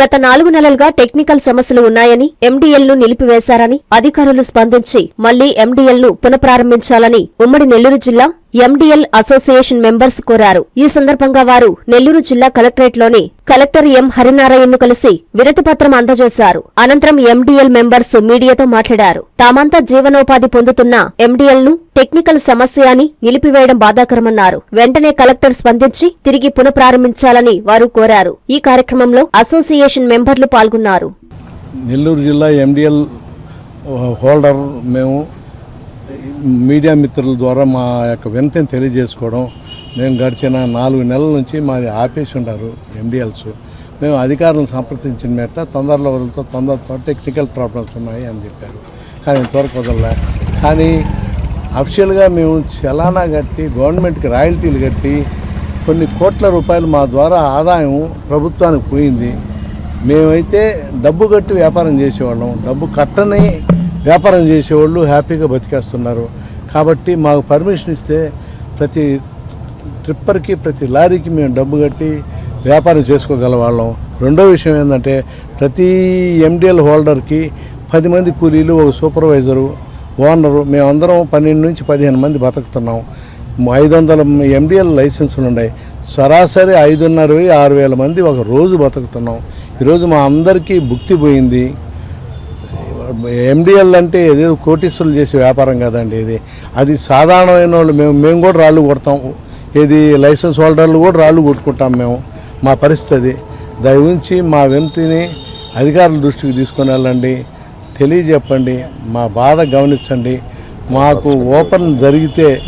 గత నాలుగు నెలలుగా టెక్నికల్ సమస్యలు ఉన్నాయని ఎండీఎల్ను నిలిపివేశారని అధికారులు స్పందించి మళ్ళీ ఎండీఎల్ను పునఃప్రారంభించాలని ఉమ్మడి నెల్లూరు జిల్లా ఎండీఎల్ అసోసియేషన్ మెంబర్స్ కోరారు. ఈ సందర్భంగా వారు నెల్లూరు జిల్లా కలెక్టరేట్లోని కలెక్టర్ ఎం హరినారాయణను కలిసి విరతిపత్రం అందజేశారు. అనంతరం ఎండీఎల్ మెంబర్స్ మీడియాతో మాట్లాడారు. తామంతా జీవనోపాధి పొందుతున్న ఎండీఎల్ను టెక్నికల్ సమస్య అని నిలిపివేయడం బాధాకరమన్నారు. వెంటనే కలెక్టర్ స్పందించి తిరిగి పునఃప్రారంభించాలని వారు కోరారు. ఈ కార్యక్రమంలో అసోసియేషన్ మెంబర్లు పాల్గొన్నారు. నెల్లూరు జిల్లా ఎండిఎల్ హోల్డర్ మేము మీడియా మిత్రుల ద్వారా మా యొక్క వినతిని తెలియజేసుకోవడం మేము గడిచిన నాలుగు నెలల నుంచి మాది ఆపేసి ఉన్నారు ఎండిఎల్స్ మేము అధికారులను సంప్రదించిన మేట తొందరలో వదులుతో తొందరతో టెక్నికల్ ప్రాబ్లమ్స్ ఉన్నాయి అని చెప్పారు. కానీ ఇంతవరకు వదలలే. కానీ అఫిషియల్గా మేము చలానా కట్టి గవర్నమెంట్కి రాయల్టీలు కట్టి కొన్ని కోట్ల రూపాయలు మా ద్వారా ఆదాయం ప్రభుత్వానికి పోయింది. మేమైతే డబ్బు కట్టి వ్యాపారం చేసేవాళ్ళం. డబ్బు కట్టని వ్యాపారం చేసేవాళ్ళు హ్యాపీగా బతికేస్తున్నారు. కాబట్టి మాకు పర్మిషన్ ఇస్తే ప్రతి ట్రిప్పర్కి ప్రతి లారీకి మేము డబ్బు కట్టి వ్యాపారం చేసుకోగల వాళ్ళం రెండో విషయం ఏంటంటే ప్రతి ఎండిఎల్ హోల్డర్కి పది మంది కూలీలు ఒక సూపర్వైజరు ఓనరు మేమందరం పన్నెండు నుంచి పదిహేను మంది బతుకుతున్నాం. ఐదు వందల ఎండిఎల్ లైసెన్సులు ఉన్నాయి. సరాసరి ఐదున్నర ఆరు వేల మంది ఒక రోజు బతుకుతున్నాం. ఈరోజు మా అందరికీ భుక్తి పోయింది. ఎండిఎల్ అంటే ఏదో కోటీశ్వరులు చేసే వ్యాపారం కదండి ఇది. అది సాధారణమైన వాళ్ళు మేము మేము కూడా రాళ్ళు కొడతాం. ఇది లైసెన్స్ హోల్డర్లు కూడా రాళ్ళు కొట్టుకుంటాం మేము. మా పరిస్థితి. దాని గురించి మా వినతిని అధికారుల దృష్టికి తీసుకొని వెళ్ళండి. తెలియజెప్పండి. మా బాధ గమనించండి. మాకు ఓపెన్ జరిగితే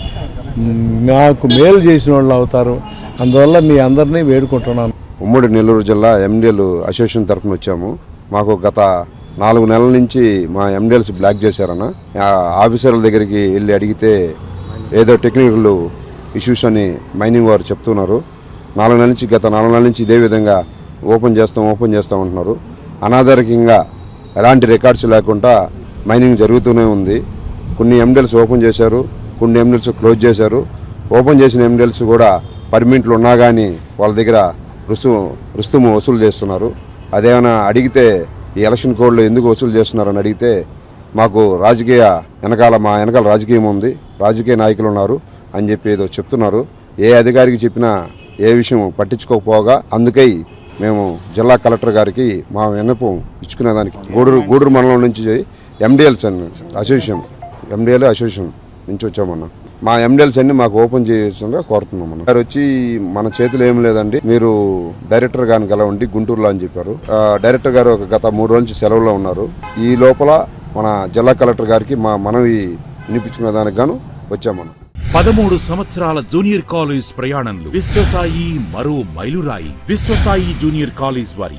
మాకు మేలు చేసిన వాళ్ళు అవుతారు. అందువల్ల మీ అందరినీ వేడుకుంటున్నాను. ఉమ్మడి నెల్లూరు జిల్లా ఎండిఎల్ అసోసియేషన్ తరఫున వచ్చాము. మాకు గత నాలుగు నెలల నుంచి మా ఎండిఎల్స్ బ్లాక్ చేశారన్న. ఆ ఆఫీసర్ల దగ్గరికి వెళ్ళి అడిగితే ఏదో టెక్నికల్ ఇష్యూస్ అని మైనింగ్ వారు చెప్తున్నారు. నాలుగు నెలల నుంచి గత నాలుగు నెలల నుంచి ఇదే విధంగా ఓపెన్ చేస్తాం ఓపెన్ చేస్తాం అంటున్నారు. అనాధారికంగా ఎలాంటి రికార్డ్స్ లేకుండా మైనింగ్ జరుగుతూనే ఉంది. కొన్ని ఎండిఎల్స్ ఓపెన్ చేశారు కొన్ని ఎండిఎల్స్ క్లోజ్ చేశారు. ఓపెన్ చేసిన ఎండిఎల్స్ కూడా పర్మిట్లు ఉన్నా కానీ వాళ్ళ దగ్గర రుసుము రుస్తుము వసూలు చేస్తున్నారు. అదేమైనా అడిగితే ఈ ఎలక్షన్ కోడ్లో ఎందుకు వసూలు చేస్తున్నారని అడిగితే మాకు రాజకీయ వెనకాల మా వెనకాల రాజకీయం ఉంది రాజకీయ నాయకులు ఉన్నారు అని చెప్పి ఏదో చెప్తున్నారు. ఏ అధికారికి చెప్పినా ఏ విషయం పట్టించుకోకపోగా అందుకై మేము జిల్లా కలెక్టర్ గారికి మా విన్నపం ఇచ్చుకునేదానికి. గూడూరు గూడూరు మండలం నుంచి MDLs and association MDL association నుంచి వచ్చామన్నా. మా ఎండిఎల్స్ అన్ని మాకు ఓపెన్ చేయాల్సిందిగా కోరుతున్నాం మనం. గారు వచ్చి మన చేతిలో ఏం లేదండి. మీరు డైరెక్టర్ గారిని కలవండి గుంటూరులో అని చెప్పారు. డైరెక్టర్ గారు ఒక గత మూడు రోజుల నుంచి సెలవులో ఉన్నారు. ఈ లోపల మన జిల్లా కలెక్టర్ గారికి మా మనవి వినిపించుకునే దానికి గాను వచ్చామన్నా పదమూడు సంవత్సరాల జూనియర్ కాలేజ్ ప్రయాణంలో విశ్వసాయి మరో మైలురాయి. విశ్వసాయి జూనియర్ కాలేజ్ వారి